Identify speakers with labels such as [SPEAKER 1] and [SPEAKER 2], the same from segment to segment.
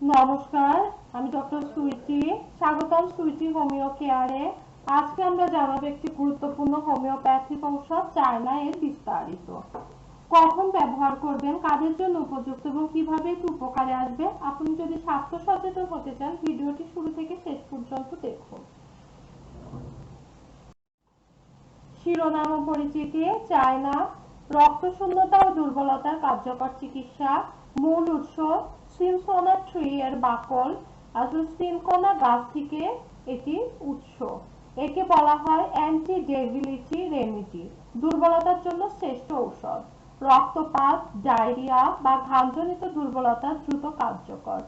[SPEAKER 1] নমস্কার, আমি ডক্টর সুইটি। স্বাগতম সুইটি হোমিও কেয়ারে। আজকে আমরা জানাব একটি গুরুত্বপূর্ণ হোমিওপ্যাথিক ঔষধ চায়না এর বিস্তারিত। কখন ব্যবহার করবেন, কাদের জন্য উপযুক্ত এবং কীভাবে এটি উপকারে আসবে, আপনি যদি স্বাস্থ্য সচেতন হতে চান, ভিডিওটি শুরু থেকে শেষ পর্যন্ত দেখুন। শিরোনাম পরিচিতি, চায়না, রক্তশূন্যতা ও দুর্বলতার কার্যকর চিকিৎসা, মূল উৎস সিনকোনা ট্রি এর বাকল আসলে সিনকোনা গাছ থেকে এটি উৎস। একে বলা হয় অ্যান্টি ডেভিলিটি রেমিডি দুর্বলতার জন্য শ্রেষ্ঠ ঔষধ। রক্তপাত, ডায়রিয়া বা ঘামজনিত দুর্বলতা দ্রুত কার্যকর।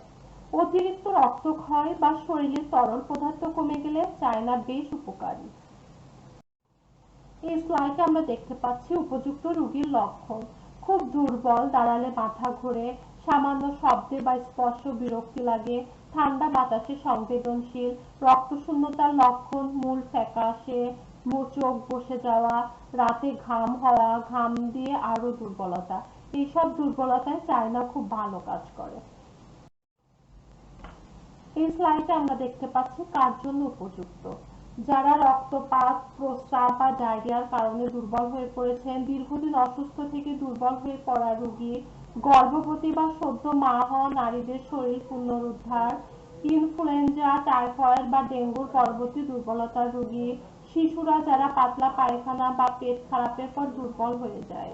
[SPEAKER 1] অতিরিক্ত রক্তক্ষয় বা শরীরের তরল পদার্থ কমে গেলে চায়না বেশ উপকারী। এই স্লাইডে আমরা দেখতে পাচ্ছি উপযুক্ত রোগীর লক্ষণ। খুব দুর্বল দাঁড়ালে মাথা ঘোরে সামান্য শব্দে বা স্পর্শ বিরক্তি লাগে। ঠান্ডা বাতাসে সংবেদনশীল। রক্তশূন্যতার লক্ষণ মূল ফ্যাকাশে। চোখ বসে যাওয়া। রাতে ঘাম হওয়া, ঘাম দিয়ে আরও দুর্বলতা। এইসব দুর্বলতায় চায়না খুব ভালো কাজ করে। এই স্লাইডে আমরা দেখতে পাচ্ছি কার জন্য উপযুক্ত। যারা রক্তপাত, প্রস্রাব বা ডায়রিয়ার কারণে দুর্বল হয়ে পড়েছেন, দীর্ঘদিন অসুস্থ থেকে দুর্বল হয়ে পড়া রোগী গর্ভবতী বা সদ্য মা হওয়া নারীদের শরীর পুনরুদ্ধার ইনফ্লুয়েঞ্জা টাইফয়েড বা ডেঙ্গুর পরবর্তী দুর্বলতার রোগী, শিশুরা যারা পাতলা পায়খানা বা পেট খারাপের পর দুর্বল হয়ে যায়।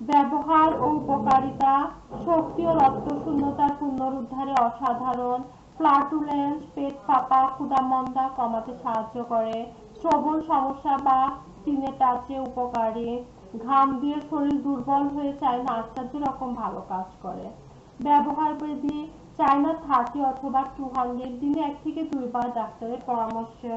[SPEAKER 1] ব্যবহার ও উপকারিতা, শক্তি ও রক্ত শূন্যতার পুনরুদ্ধারে অসাধারণ, ফ্লাটুলেন্স, পেট ফাঁপা, ক্ষুধামন্দা কমাতে সাহায্য করে, শ্রবণ সমস্যা বা সিনে টাচে উপকারী। ঘাম দিয়ে শরীর দুর্বল হয়ে চায়না আশ্চর্য রকম ভালো কাজ করে। ব্যবহার বৃদ্ধি চায়না থার্টি অথবা টু হান্ড্রেড দিনে এক থেকে দুইবার ডাক্তারের পরামর্শে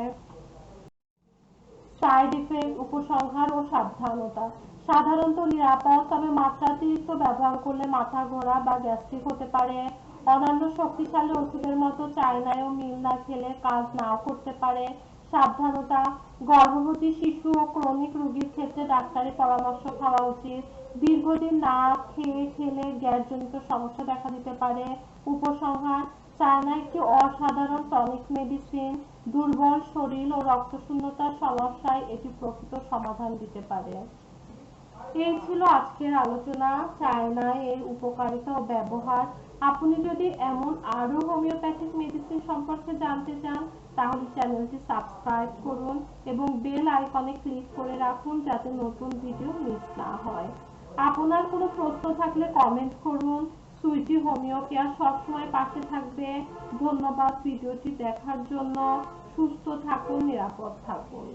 [SPEAKER 1] সাইড ইফেক্ট উপসংহার ও সাবধানতা। সাধারণত নিরাপদ, তবে মাত্রাতিরিক্ত ব্যবহার করলে মাথা ঘোরা বা গ্যাস্ট্রিক হতে পারে। অন্যান্য শক্তিশালী ওষুধের মতো চায়নায়ও মিল না খেলে কাজ নাও করতে পারে। সাবধানতা, গর্ভবতী শিশু ও ক্রনিক রোগীর ক্ষেত্রে ডাক্তারি পরামর্শ খাওয়া উচিত। দীর্ঘদিন না খেয়ে খেলে গ্যাসজনিত সমস্যা দেখা দিতে পারে। উপসংহার, চায়না একটি অসাধারণ টনিক মেডিসিন। দুর্বল শরীর ও রক্তশূন্যতার সমস্যায় এটি প্রকৃত সমাধান দিতে পারে। এই ছিল আজকের আলোচনা। চায়না এর উপকারিতা ও ব্যবহার। আপনি যদি এমন আরও হোমিওপ্যাথিক মেডিসিন সম্পর্কে জানতে চান, তাহলে চ্যানেলটি সাবস্ক্রাইব করুন এবং বেল আইকনে ক্লিক করে রাখুন যাতে নতুন ভিডিও মিস না হয়। আপনার কোনো প্রশ্ন থাকলে কমেন্ট করুন। সুইটি হোমিও কেয়ার সবসময় পাশে থাকবে। ধন্যবাদ ভিডিওটি দেখার জন্য। সুস্থ থাকুন, নিরাপদ থাকুন।